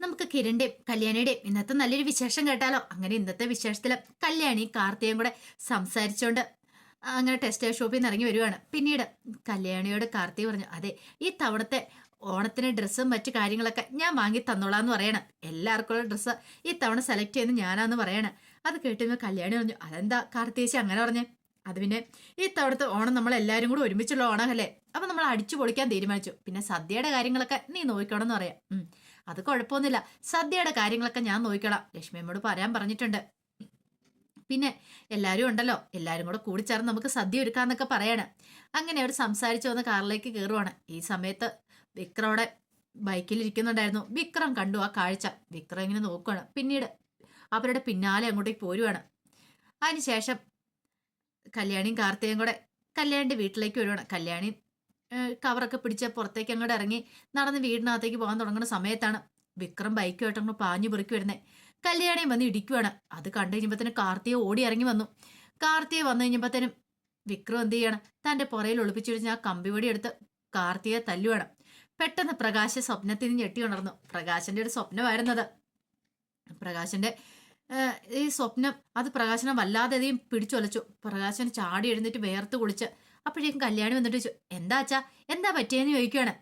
നമുക്ക് കിരണിന്റെയും കല്യാണിയുടെയും ഇന്നത്തെ നല്ലൊരു വിശേഷം കേട്ടാലോ? അങ്ങനെ ഇന്നത്തെ വിശേഷത്തിൽ കല്യാണി കാർത്തികയും കൂടെ സംസാരിച്ചോണ്ട് അങ്ങനെ ടെക്സ്റ്റൈൽ ഷോപ്പിൽ നിന്ന് ഇറങ്ങി വരുവാണ്. പിന്നീട് കല്യാണിയോട് കാർത്തി പറഞ്ഞു അതെ ഈ തവണത്തെ ഓണത്തിന് ഡ്രസ്സും മറ്റു കാര്യങ്ങളൊക്കെ ഞാൻ വാങ്ങി തന്നോളാന്ന് പറയണം. എല്ലാവർക്കുള്ള ഡ്രസ്സ് ഈ തവണ സെലക്ട് ചെയ്യുന്നത് ഞാനാന്ന് പറയണം. അത് കേട്ടുമ്പോൾ കല്യാണി പറഞ്ഞു അതെന്താ കാർത്തികേശി അങ്ങനെ പറഞ്ഞു? അത് പിന്നെ ഈ തവണത്തെ ഓണം നമ്മൾ എല്ലാവരും കൂടെ ഒരുമിച്ചുള്ള ഓണമല്ലേ? അപ്പൊ നമ്മൾ അടിച്ചു പൊളിക്കാൻ തീരുമാനിച്ചു. പിന്നെ സദ്യയുടെ കാര്യങ്ങളൊക്കെ നീ നോക്കണം എന്ന് പറയാം. അത് കുഴപ്പമൊന്നുമില്ല. സദ്യയുടെ കാര്യങ്ങളൊക്കെ ഞാൻ നോക്കിക്കോളാം. ലക്ഷ്മിയമ്മോട് പറയാൻ പറഞ്ഞിട്ടുണ്ട്. പിന്നെ എല്ലാവരും ഉണ്ടല്ലോ. എല്ലാവരും കൂടെ കൂടി ചേർന്ന് നമുക്ക് സദ്യ ഒരുക്കാന്നൊക്കെ പറയാണ്. അങ്ങനെ അവർ സംസാരിച്ചു വന്ന് കാറിലേക്ക് കയറുവാണ് ഈ സമയത്ത് വിക്രമോടെ ബൈക്കിൽ ഇരിക്കുന്നുണ്ടായിരുന്നു. വിക്രം കണ്ടു ആ കാഴ്ച. വിക്രം ഇങ്ങനെ നോക്കുവാണ്. പിന്നീട് അവരുടെ പിന്നാലെ അങ്ങോട്ടേക്ക് പോരുവാണ്. അതിനുശേഷം കല്യാണിയും കാർത്തികയും കൂടെ കല്യാണിന്റെ വീട്ടിലേക്ക് വരുവാണ്. കല്യാണി കവറൊക്കെ പിടിച്ച് പുറത്തേക്ക് അങ്ങോട്ട് ഇറങ്ങി നടന്ന് വീടിനകത്തേക്ക് പോകാൻ തുടങ്ങുന്ന സമയത്താണ് വിക്രം ബൈക്കുമായിട്ട് അങ്ങോട്ട് പാഞ്ഞു പെറുക്കി വരുന്നത് കല്യാണിയും വന്ന് ഇടിക്കുവാണ്. അത് കണ്ടു കഴിഞ്ഞപ്പോഴത്തേനും കാർത്തിയെ ഓടി ഇറങ്ങി വന്നു. കാർത്തിയെ വന്നു കഴിഞ്ഞപ്പോഴത്തേനും വിക്രം എന്ത് ചെയ്യണം? തന്റെ പുറയിൽ ഒളിപ്പിച്ചു വെച്ച് ആ കമ്പിവടി എടുത്ത് കാർത്തിയെ തല്ലുവാണ്. പെട്ടെന്ന് പ്രകാശ് സ്വപ്നത്തിൽ നിന്ന് ഞെട്ടി ഉണർന്നു. പ്രകാശന്റെ ഒരു സ്വപ്നമായിരുന്നത്. പ്രകാശന്റെ ഈ സ്വപ്നം അത് പ്രകാശനെ വല്ലാതെയും പിടിച്ചൊലച്ചു. പ്രകാശൻ ചാടി എഴുന്നേറ്റ് വേർത്ത് കുളിച്ച് അപ്പോഴേക്കും കല്യാണി വന്നിട്ട് ചോദിച്ചു എന്താ അച്ഛാ? എന്താ പറ്റിയെന്ന് ചോദിക്കുകയാണ്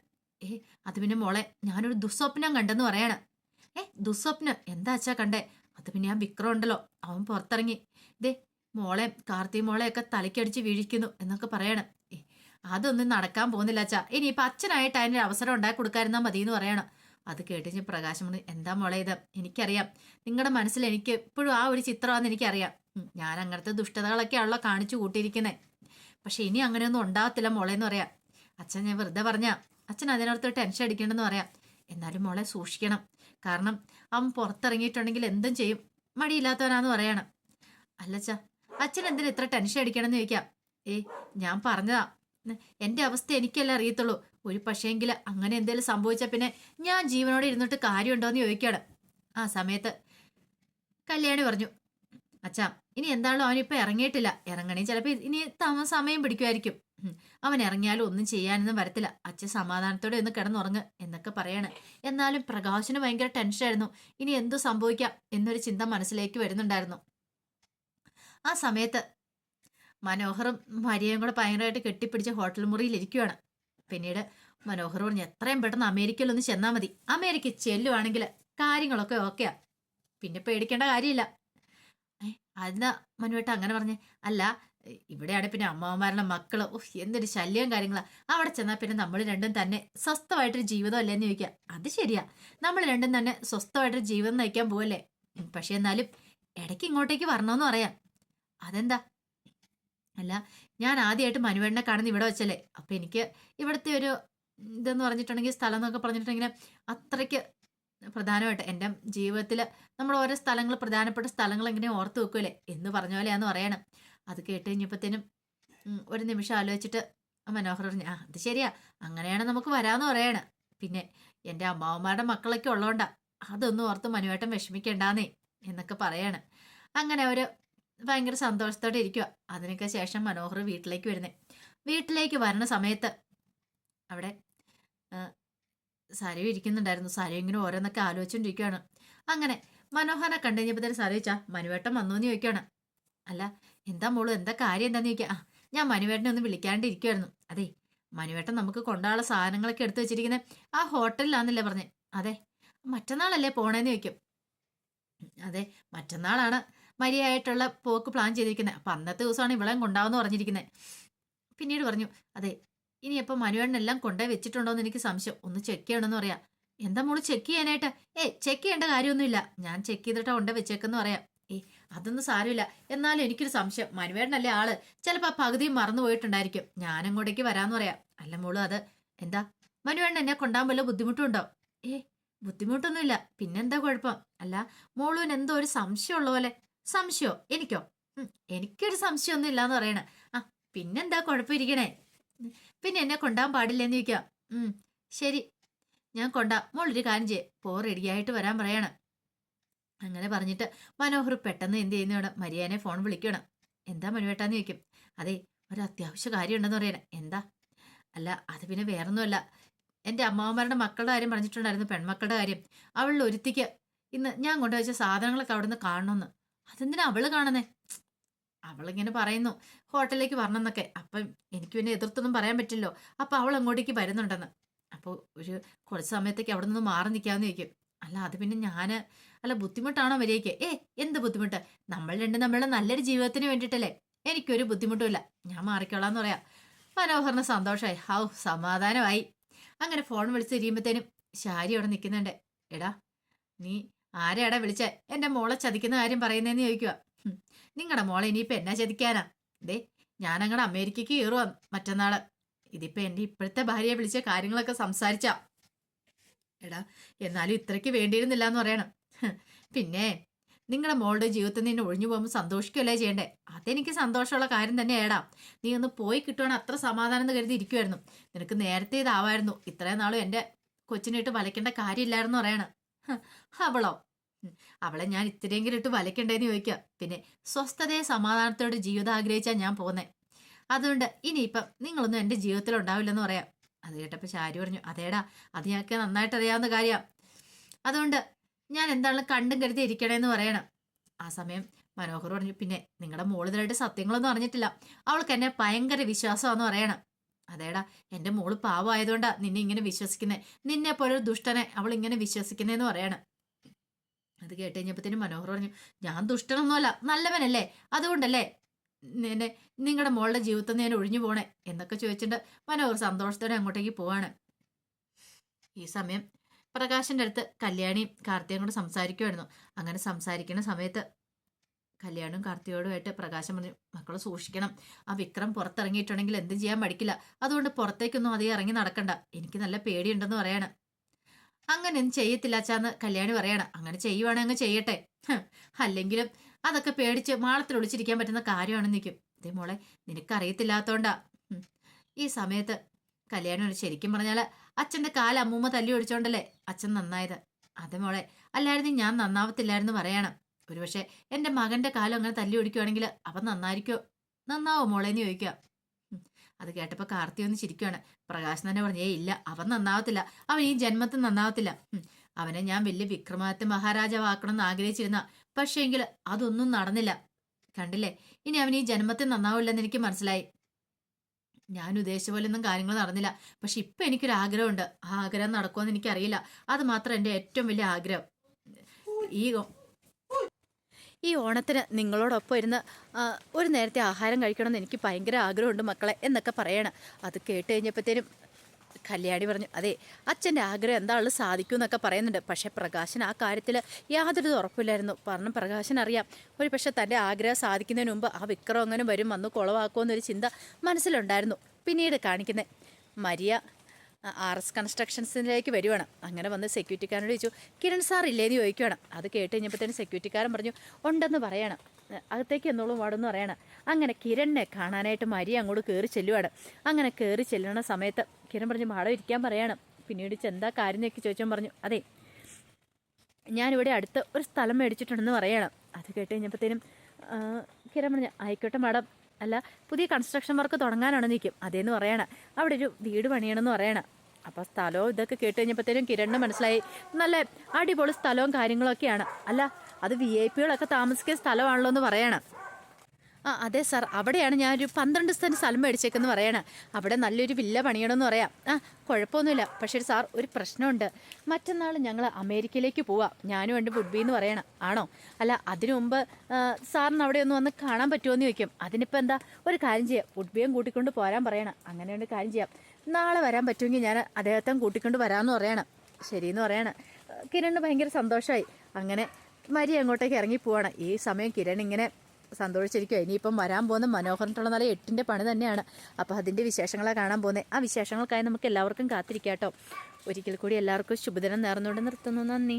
ഏ അത് പിന്നെ മോളെ ഞാനൊരു ദുസ്വപ്നം കണ്ടെന്ന് പറയാണ്. ഏ ദുസ്വപ്നം? എന്താ അച്ഛാ കണ്ടേ? അത് പിന്നെ ആ വിക്രം ഉണ്ടല്ലോ അവൻ പുറത്തിറങ്ങി. ദേ മോളെ കാർത്തി മോളെയൊക്കെ തലയ്ക്കടിച്ച് വീഴിക്കുന്നു എന്നൊക്കെ പറയണം. അതൊന്നും നടക്കാൻ പോകുന്നില്ല അച്ഛാ. ഇനിയിപ്പോൾ അച്ഛനായിട്ട് അതിനൊരു അവസരം ഉണ്ടാക്കി കൊടുക്കാതിരുന്നാൽ മതി എന്ന് പറയണം. അത് കേട്ടിച്ച് പ്രകാശം എന്താ മോളെ ഇത്? എനിക്കറിയാം. നിങ്ങളുടെ മനസ്സിൽ എനിക്ക് എപ്പോഴും ആ ഒരു ചിത്രമാണെന്ന് എനിക്കറിയാം. ഞാൻ അങ്ങനത്തെ ദുഷ്ടതകളൊക്കെയാണല്ലോ കാണിച്ചു കൂട്ടിയിരിക്കുന്നത് പക്ഷെ ഇനി അങ്ങനെയൊന്നും ഉണ്ടാകത്തില്ല മോളെ എന്ന് പറയാം. അച്ഛൻ ഞാൻ വെറുതെ പറഞ്ഞ അച്ഛൻ അതിനകത്ത് ടെൻഷൻ അടിക്കണമെന്ന് പറയാം. എന്നാലും മോളെ സൂക്ഷിക്കണം. കാരണം അവൻ പുറത്തിറങ്ങിയിട്ടുണ്ടെങ്കിൽ എന്തും ചെയ്യും. മടിയില്ലാത്തവനാന്ന് പറയണം. അല്ലച്ച അച്ഛൻ എന്തിനാ ഇത്ര ടെൻഷൻ അടിക്കണമെന്ന് ചോദിക്കാം. ഏ ഞാൻ പറഞ്ഞതാ. എന്റെ അവസ്ഥ എനിക്കല്ല അറിയത്തുള്ളൂ. ഒരു പക്ഷേങ്കിൽ അങ്ങനെ എന്തെങ്കിലും സംഭവിച്ചാൽ പിന്നെ ഞാൻ ജീവനോടെ ഇരുന്നിട്ട് കാര്യമുണ്ടോന്ന് ചോദിക്കാണ്. ആ സമയത്ത് കല്യാണി പറഞ്ഞു അച്ഛാ ഇനി എന്താണല്ലോ അവനിപ്പോ ഇറങ്ങിയിട്ടില്ല. ഇറങ്ങണേ ചിലപ്പോൾ ഇനി തമ സമയം പിടിക്കുമായിരിക്കും. അവൻ ഇറങ്ങിയാലും ഒന്നും ചെയ്യാനൊന്നും വരത്തില്ല. അച്ഛൻ സമാധാനത്തോടെ ഒന്ന് കിടന്നുറങ്ങ് എന്നൊക്കെ പറയാണ്. എന്നാലും പ്രകാശിന് ഭയങ്കര ടെൻഷനായിരുന്നു. ഇനി എന്തു സംഭവിക്കാം എന്നൊരു ചിന്ത മനസ്സിലേക്ക് വരുന്നുണ്ടായിരുന്നു. ആ സമയത്ത് മനോഹറും മരിയയും കൂടെ ഭയങ്കരമായിട്ട് കെട്ടിപ്പിടിച്ച് ഹോട്ടൽ മുറിയിൽ ഇരിക്കുകയാണ് പിന്നീട് മനോഹർ പറഞ്ഞു എത്രയും പെട്ടെന്ന് അമേരിക്കയിൽ ഒന്ന് ചെന്നാൽ മതി. അമേരിക്ക ചെല്ലുവാണെങ്കിൽ കാര്യങ്ങളൊക്കെ ഓക്കെയാ. പിന്നെ പേടിക്കേണ്ട കാര്യമില്ല. അതിനാ മനുവേട്ട അങ്ങനെ പറഞ്ഞേ? അല്ല ഇവിടെയാണ് പിന്നെ അമ്മമാരുടെ മക്കൾ. ഓഹ് എന്തൊരു ശല്യവും കാര്യങ്ങളാണ് അവിടെ ചെന്നാൽ പിന്നെ നമ്മൾ രണ്ടും തന്നെ സ്വസ്ഥമായിട്ടൊരു ജീവിതം അല്ലേന്ന് ചോദിക്കുക അത് ശരിയാ. നമ്മൾ രണ്ടും തന്നെ സ്വസ്ഥമായിട്ടൊരു ജീവിതം നയിക്കാൻ പോവല്ലേ? പക്ഷെ എന്നാലും ഇടയ്ക്ക് ഇങ്ങോട്ടേക്ക് വരണമെന്ന് പറയാം. അതെന്താ? അല്ല ഞാൻ ആദ്യമായിട്ട് മനുവേണ്ണെ കാണുന്ന ഇവിടെ വെച്ചല്ലേ. അപ്പൊ എനിക്ക് ഇവിടുത്തെ ഒരു ഇതെന്ന് പറഞ്ഞിട്ടുണ്ടെങ്കിൽ സ്ഥലം എന്നൊക്കെ പറഞ്ഞിട്ടുണ്ടെങ്കിൽ അത്രയ്ക്ക് പ്രധാനമായിട്ട് എന്റെ ജീവിതത്തിൽ നമ്മൾ ഓരോ സ്ഥലങ്ങൾ പ്രധാനപ്പെട്ട സ്ഥലങ്ങൾ എങ്ങനെ ഓർത്ത് വെക്കൂലേ എന്ന് പറഞ്ഞ പോലെയാന്ന് പറയണം. അത് കേട്ട് കഴിഞ്ഞപ്പോഴത്തേനും ഒരു നിമിഷം ആലോചിച്ചിട്ട് മനോഹർ പറഞ്ഞു ആ അത് ശരിയാ. അങ്ങനെയാണ് നമുക്ക് വരാമെന്ന് പറയണം. പിന്നെ എന്റെ അമ്മാവന്മാരുടെ മക്കളൊക്കെ ഉള്ളതുകൊണ്ടാ അതൊന്നും ഓർത്ത് മനുവേട്ടൻ വിഷമിക്കണ്ടാന്നേ എന്നൊക്കെ പറയാണ്. അങ്ങനെ അവർ ഭയങ്കര സന്തോഷത്തോടെ ഇരിക്കുക അതിനൊക്കെ ശേഷം മനോഹർ വീട്ടിലേക്ക് വരുന്നേ. വീട്ടിലേക്ക് വരുന്ന സമയത്ത് അവിടെ സരയു ഇരിക്കുന്നുണ്ടായിരുന്നു. സരയു ഇങ്ങനെ ഓരോന്നൊക്കെ ആലോചിച്ചുകൊണ്ടിരിക്കുകയാണ് അങ്ങനെ മനോഹരനെ കണ്ടുകഴിഞ്ഞപ്പോൾ തന്നെ സരയു ചോദിച്ചാ മനുവേട്ടൻ വന്നു എന്ന് ചോദിക്കുകയാണ് അല്ല എന്താ മോൾ? എന്താ കാര്യം? എന്താന്ന് ചോദിക്കുക ആ ഞാൻ മനുവേട്ടനെ ഒന്ന് വിളിക്കാണ്ടിരിക്കുമായിരുന്നു അതെ മനുവേട്ടൻ നമുക്ക് കൊണ്ടുള്ള സാധനങ്ങളൊക്കെ എടുത്തു വെച്ചിരിക്കുന്നത് ആ ഹോട്ടലിലാന്നല്ലേ പറഞ്ഞേ? അതെ മറ്റന്നാളല്ലേ പോണേന്ന് ചോദിക്കും. അതെ മറ്റന്നാളാണ് മര്യായിട്ടുള്ള പോക്ക് പ്ലാൻ ചെയ്തിരിക്കുന്നത് അപ്പം അന്നത്തെ ദിവസമാണ് ഇവളെയും കൊണ്ടാവെന്ന് പറഞ്ഞിരിക്കുന്നത് പിന്നീട് പറഞ്ഞു അതെ ഇനി ഇപ്പൊ മനുവേണ്ണനെല്ലാം കൊണ്ടേ വെച്ചിട്ടുണ്ടോ എന്ന് എനിക്ക് സംശയം. ഒന്ന് ചെക്ക് ചെയ്യണമെന്ന് പറയാം. എന്താ മോൾ ചെക്ക് ചെയ്യാനായിട്ട്? ഏ ചെക്ക് ചെയ്യേണ്ട കാര്യമൊന്നുമില്ല. ഞാൻ ചെക്ക് ചെയ്തിട്ടാ കൊണ്ടേ വെച്ചേക്കെന്ന് പറയാം. ഏ അതൊന്നും സാരമില്ല. എന്നാലും എനിക്കൊരു സംശയം. മനുവേണ്ണല്ലേ ആൾ? ചിലപ്പോൾ ആ പകുതിയും മറന്നു പോയിട്ടുണ്ടായിരിക്കും. ഞാനങ്ങോട്ടേക്ക് വരാന്ന് പറയാം. അല്ല മോൾ അത് എന്താ? മനുവേണ്ണ എന്നെ കൊണ്ടാൻ വല്ല ബുദ്ധിമുട്ടുണ്ടോ? ഏ ബുദ്ധിമുട്ടൊന്നുമില്ല. പിന്നെന്താ കുഴപ്പം? അല്ല മോളുവിന് എന്തോ ഒരു സംശയമുള്ള പോലെ. സംശയോ? എനിക്കോ? എനിക്കൊരു സംശയമൊന്നും ഇല്ലാന്ന് പറയണേ. ആ പിന്നെന്താ കുഴപ്പമിരിക്കണേ പിന്നെ എന്നെ കൊണ്ടാൻ പാടില്ലെന്ന് ചോദിക്കാം. ഉം ശരി. ഞാൻ കൊണ്ടാ. മോളൊരു കാര്യം ചെയ്യേ. പോ റെഡിയായിട്ട് വരാൻ പറയണം. അങ്ങനെ പറഞ്ഞിട്ട് മനോഹർ പെട്ടെന്ന് എന്ത് ചെയ്യുന്നതാണ് മരിയാനെ ഫോൺ വിളിക്കണം എന്താ മനുവേട്ടാന്ന് ചോദിക്കും. അതെ ഒരു അത്യാവശ്യ കാര്യം ഉണ്ടെന്ന് പറയണേ. എന്താ? അല്ല അത് പിന്നെ വേറൊന്നുമല്ല. എന്റെ അമ്മാവന്മാരുടെ മക്കളുടെ കാര്യം പറഞ്ഞിട്ടുണ്ടായിരുന്നു പെൺമക്കളുടെ കാര്യം. അവളിൽ ഒരുത്തിക്ക് ഇന്ന് ഞാൻ കൊണ്ടുവച്ച സാധനങ്ങളൊക്കെ അവിടെ നിന്ന് കാണണമെന്ന് അതെന്തിനാ അവൾ കാണുന്നേ? അവളിങ്ങനെ പറയുന്നു ഹോട്ടലിലേക്ക് വരണമെന്നൊക്കെ അപ്പം എനിക്ക് പിന്നെ എതിർത്തൊന്നും പറയാൻ പറ്റില്ലോ അപ്പം അവൾ അങ്ങോട്ടേക്ക് വരുന്നുണ്ടെന്ന്. അപ്പോൾ ഒരു കുറച്ച് സമയത്തേക്ക് അവിടെ നിന്ന് മാറി നിൽക്കാമെന്ന് ചോദിക്കും. അല്ല അത് പിന്നെ ഞാൻ അല്ല ബുദ്ധിമുട്ടാണോ വരികയ്ക്ക് ഏ എന്ത് ബുദ്ധിമുട്ട്? നമ്മൾ രണ്ടും നമ്മളുടെ നല്ലൊരു ജീവിതത്തിന് വേണ്ടിയിട്ടല്ലേ? എനിക്കൊരു ബുദ്ധിമുട്ടുമില്ല ഞാൻ മാറിക്കോളാന്ന് പറയാം. മനോഹറിന് സന്തോഷമായി ഹൗ സമാധാനമായി. അങ്ങനെ ഫോൺ വിളിച്ച് തിരിയുമ്പോഴത്തേനും ശാരി അവിടെ നിൽക്കുന്നുണ്ട്. എടാ നീ ആരെയാടാ വിളിച്ചേ? എന്റെ മോളെ ചതിക്കുന്ന കാര്യം പറയുന്നതെന്ന് ചോദിക്കുക നിങ്ങളുടെ മോളെ ഇനിയിപ്പോൾ എന്നാ ചതിക്കാനാ? ദേ ഞാൻ അങ്ങോട്ട് അമേരിക്കയ്ക്ക് കയറുവാ മറ്റന്നാൾ ഇതിപ്പോൾ എന്റെ ഇപ്പോഴത്തെ ഭാര്യയെ വിളിച്ച കാര്യങ്ങളൊക്കെ സംസാരിച്ചാ. എടാ എന്നാലും ഇത്രയ്ക്ക് വേണ്ടിയിരുന്നില്ല എന്ന് പറയണം പിന്നെ നിങ്ങളുടെ മോളുടെ ജീവിതത്തിൽ നിന്ന് ഒഴിഞ്ഞു പോകുമ്പോൾ സന്തോഷിക്കുകയല്ലേ ചെയ്യണ്ടേ? അതെനിക്ക് സന്തോഷമുള്ള കാര്യം തന്നെ ഏടാ നീ ഒന്ന് പോയി കിട്ടുവാണെങ്കിൽ അത്ര സമാധാനം എന്ന് കരുതി ഇരിക്കുമായിരുന്നു നിനക്ക് നേരത്തെ ഇതാവായിരുന്നു. ഇത്രയും നാളും എന്റെ കൊച്ചിനിട്ട് വലയ്ക്കേണ്ട കാര്യമില്ലായിരുന്നു പറയണം. അവളോ? അവളെ ഞാൻ ഇത്രയെങ്കിലും ഇട്ട് വലയ്ക്കണ്ടേന്ന് ചോദിക്കുക പിന്നെ സ്വസ്ഥതയെ സമാധാനത്തോടെ ജീവിതം ആഗ്രഹിച്ചാൽ ഞാൻ പോന്നെ. അതുകൊണ്ട് ഇനിയിപ്പം നിങ്ങളൊന്നും എന്റെ ജീവിതത്തിൽ ഉണ്ടാവില്ലെന്ന് പറയാം. അത് കേട്ടപ്പോൾ ശാരി പറഞ്ഞു അതേടാ അത് ഞങ്ങൾക്ക് നന്നായിട്ട് അറിയാവുന്ന കാര്യമാണ് അതുകൊണ്ട് ഞാൻ എന്താണെങ്കിലും കണ്ടും കരുതി ഇരിക്കണേന്ന് പറയണം. ആ സമയം മനോഹർ പറഞ്ഞു പിന്നെ നിങ്ങളുടെ മോളിതരായിട്ട് സത്യങ്ങളൊന്നും അറിഞ്ഞിട്ടില്ല. അവൾക്ക് എന്നെ ഭയങ്കര വിശ്വാസമാണെന്ന് പറയണം. അതേടാ എന്റെ മോൾ പാവമായതുകൊണ്ടാണ് നിന്നെ ഇങ്ങനെ വിശ്വസിക്കുന്നത് നിന്നെ പോലൊരു ദുഷ്ടനെ അവൾ ഇങ്ങനെ വിശ്വസിക്കുന്നതെന്ന് പറയണം. അത് കേട്ട് കഴിഞ്ഞപ്പോഴത്തേനും മനോഹർ പറഞ്ഞു ഞാൻ ദുഷ്ടനൊന്നുമല്ല നല്ലവനല്ലേ? അതുകൊണ്ടല്ലേ നിന്നെ നിങ്ങളുടെ മോളുടെ ജീവിതത്തിൽ നിന്ന് ഞാൻ ഒഴിഞ്ഞു പോണേ? എന്നൊക്കെ ചോദിച്ചിട്ട് മനോഹർ സന്തോഷത്തോടെ അങ്ങോട്ടേക്ക് പോവാണ്. ഈ സമയം പ്രകാശിന്റെ അടുത്ത് കല്യാണിയും കാർത്തിയും കൂടെ സംസാരിക്കുമായിരുന്നു അങ്ങനെ സംസാരിക്കുന്ന സമയത്ത് കല്യാണവും കാർത്തിയോടുമായിട്ട് പ്രകാശം പറഞ്ഞു മക്കളെ സൂക്ഷിക്കണം. ആ വിക്രം പുറത്തിറങ്ങിയിട്ടുണ്ടെങ്കിൽ എന്തും ചെയ്യാൻ പഠിക്കില്ല അതുകൊണ്ട് പുറത്തേക്കൊന്നും അധികം ഇറങ്ങി നടക്കണ്ട. എനിക്ക് നല്ല പേടിയുണ്ടെന്ന് പറയണം. അങ്ങനെ ഒന്നും ചെയ്യത്തില്ല അച്ഛാന്ന് കല്യാണി പറയണം. അങ്ങനെ ചെയ്യുവാണെങ്കിൽ അങ്ങ് ചെയ്യട്ടെ. അല്ലെങ്കിലും അതൊക്കെ പേടിച്ച് മാളത്തിൽ ഒളിച്ചിരിക്കാൻ പറ്റുന്ന കാര്യമാണ് നിൽക്കും ഇതേ മോളെ നിനക്കറിയത്തില്ലാത്തോണ്ടാ. ഈ സമയത്ത് കല്യാണം ശരിക്കും പറഞ്ഞാൽ അച്ഛന്റെ കാല അമ്മൂമ്മ തല്ലി ഒടിച്ചോണ്ടല്ലേ അച്ഛൻ നന്നായത്. അതെ മോളെ അല്ലായിരുന്നു ഞാൻ നന്നാവത്തില്ലായിരുന്നു പറയണം. ഒരുപക്ഷെ എന്റെ മകന്റെ കാലം അങ്ങനെ തല്ലി ഒടിക്കുവാണെങ്കിൽ അവൻ നന്നായിരിക്കോ? നന്നാവോ മോളേന്ന് ചോദിക്കുക. ഉം. അത് കേട്ടപ്പോൾ കാർത്തി ഒന്ന് ചിരിക്കുവാണ്. പ്രകാശ് തന്നെ പറഞ്ഞു ഏ ഇല്ല അവൻ നന്നാവത്തില്ല. അവൻ ഈ ജന്മത്തിൽ നന്നാവത്തില്ല. അവനെ ഞാൻ വലിയ വിക്രമാദിത്യ മഹാരാജാവാക്കണം എന്ന് ആഗ്രഹിച്ചിരുന്ന പക്ഷേങ്കിൽ അതൊന്നും നടന്നില്ല. കണ്ടില്ലേ? ഇനി അവൻ ഈ ജന്മത്തിൽ നന്നാവില്ലെന്ന് എനിക്ക് മനസ്സിലായി. ഞാൻ ഉദ്ദേശിച്ച പോലെ ഒന്നും കാര്യങ്ങൾ നടന്നില്ല. പക്ഷെ ഇപ്പൊ എനിക്കൊരു ആഗ്രഹമുണ്ട്. ആ ആഗ്രഹം നടക്കുമെന്ന് എനിക്കറിയില്ല. അത് മാത്രം എന്റെ ഏറ്റവും വലിയ ആഗ്രഹം. ഈ ഈ ഓണത്തിന് നിങ്ങളോടൊപ്പം ഇരുന്ന് ഒരു നേരത്തെ ആഹാരം കഴിക്കണമെന്ന് എനിക്ക് ഭയങ്കര ആഗ്രഹമുണ്ട് മക്കളെ എന്നൊക്കെ പറയണം. അത് കേട്ട് കഴിഞ്ഞപ്പോഴത്തേനും കല്യാണി പറഞ്ഞു അതെ അച്ഛന്റെ ആഗ്രഹം എന്താണെന്ന് സാധിക്കും എന്നൊക്കെ പറയുന്നുണ്ട്. പക്ഷേ പ്രകാശൻ ആ കാര്യത്തിൽ യാതൊരു ഉറപ്പില്ലായിരുന്നു. കാരണം പ്രകാശൻ അറിയാം. ഒരു പക്ഷേ തന്റെ ആഗ്രഹം സാധിക്കുന്നതിന് മുമ്പ് ആ വിക്രം അങ്ങനെ വരും വന്ന് കുളവാക്കുമെന്നൊരു ചിന്ത മനസ്സിലുണ്ടായിരുന്നു. പിന്നീട് കാണിക്കുന്നത് മരിയ ആർ എസ് കൺസ്ട്രക്ഷൻസിലേക്ക് വരുവാണ്. അങ്ങനെ വന്ന് സെക്യൂരിറ്റിക്കാരനോട് ചോദിച്ചു കിരൺ സാർ ഇല്ലേന്ന് ചോദിക്കുകയാണ് അത് കേട്ട് കഴിഞ്ഞപ്പോഴത്തേനും സെക്യൂരിറ്റിക്കാരൻ പറഞ്ഞു ഉണ്ടെന്ന് പറയണം. "ഏ, അകത്തേക്ക് എന്നോളും വാടെന്ന് പറയണം. അങ്ങനെ കിരണിനെ കാണാനായിട്ട് മരി അങ്ങോട്ട് കയറി ചെല്ലുവാണ്. അങ്ങനെ കയറി ചെല്ലുന്ന സമയത്ത് കിരൺ പറഞ്ഞു മാഡം ഇരിക്കാൻ പറയണം. പിന്നീട് ചെന്താ കാര്യം എന്നൊക്കെ ചോദിച്ചാൽ പറഞ്ഞു അതെ ഞാനിവിടെ അടുത്ത് ഒരു സ്ഥലം മേടിച്ചിട്ടുണ്ടെന്ന് പറയണം. അത് കേട്ട് കഴിഞ്ഞപ്പോഴത്തേനും കിരൺ പറഞ്ഞു ആയിക്കോട്ടെ മാഡം. അല്ല പുതിയ കൺസ്ട്രക്ഷൻ വർക്ക് തുടങ്ങാനാണ് നിൽക്കും അതേന്ന് പറയണം. അവിടെ ഒരു വീട് പണിയണമെന്ന് പറയണം. അപ്പോൾ സ്ഥലവും ഇതൊക്കെ കേട്ട് കഴിഞ്ഞപ്പോഴത്തേനും കിരണ് മനസ്സിലായി. നല്ല അടിപൊളി സ്ഥലവും കാര്യങ്ങളൊക്കെയാണ്. അല്ല അത് വി ഐ പികളൊക്കെ താമസിക്കുന്ന സ്ഥലമാണല്ലോ എന്ന് പറയണം. ആ അതെ സാർ അവിടെയാണ് ഞാനൊരു പന്ത്രണ്ട് സെന്റ് സ്ഥലം മേടിച്ചേക്കെന്ന് പറയണ. അവിടെ നല്ലൊരു വില്ല പണിയണമെന്ന് പറയാം. ആ കുഴപ്പമൊന്നുമില്ല. പക്ഷേ സാർ ഒരു പ്രശ്നമുണ്ട്. മറ്റന്നാൾ ഞങ്ങൾ അമേരിക്കയിലേക്ക് പോവാം. ഞാനും ഉണ്ട് ബുഡ്ബി എന്ന് പറയണം. ആണോ? അല്ല അതിനു മുമ്പ് സാറിന് അവിടെ ഒന്ന് വന്ന് കാണാൻ പറ്റുമോ എന്ന് ചോദിക്കും. അതിനിപ്പോൾ എന്താ? ഒരു കാര്യം ചെയ്യാം. ബുഡ്ബിയും കൂട്ടിക്കൊണ്ട് പോരാൻ പറയണം. അങ്ങനെ ഒരു കാര്യം ചെയ്യാം. നാളെ വരാൻ പറ്റുമെങ്കിൽ ഞാൻ അദ്ദേഹത്തെ കൂട്ടിക്കൊണ്ട് വരാമെന്ന് പറയണം. ശരിയെന്ന് പറയണം. കിരണിന് ഭയങ്കര സന്തോഷമായി അങ്ങനെ മരി അങ്ങോട്ടേക്ക് ഇറങ്ങി പോവാണ്. ഈ സമയം കിരൺ ഇങ്ങനെ സന്തോഷിച്ചിരിക്കുക ഇനിയിപ്പം വരാൻ പോകുന്ന മനോഹരമായിട്ടുള്ള നല്ല എട്ടിന്റെ പണി തന്നെയാണ്. അപ്പോൾ അതിന്റെ വിശേഷങ്ങളെ കാണാൻ പോകുന്നത് ആ വിശേഷങ്ങൾക്കായി നമുക്ക് എല്ലാവർക്കും കാത്തിരിക്കാം കേട്ടോ ഒരിക്കൽ കൂടി എല്ലാവർക്കും ശുഭദിനം നേർന്നുകൊണ്ട് നിർത്തുന്നു. നന്ദി.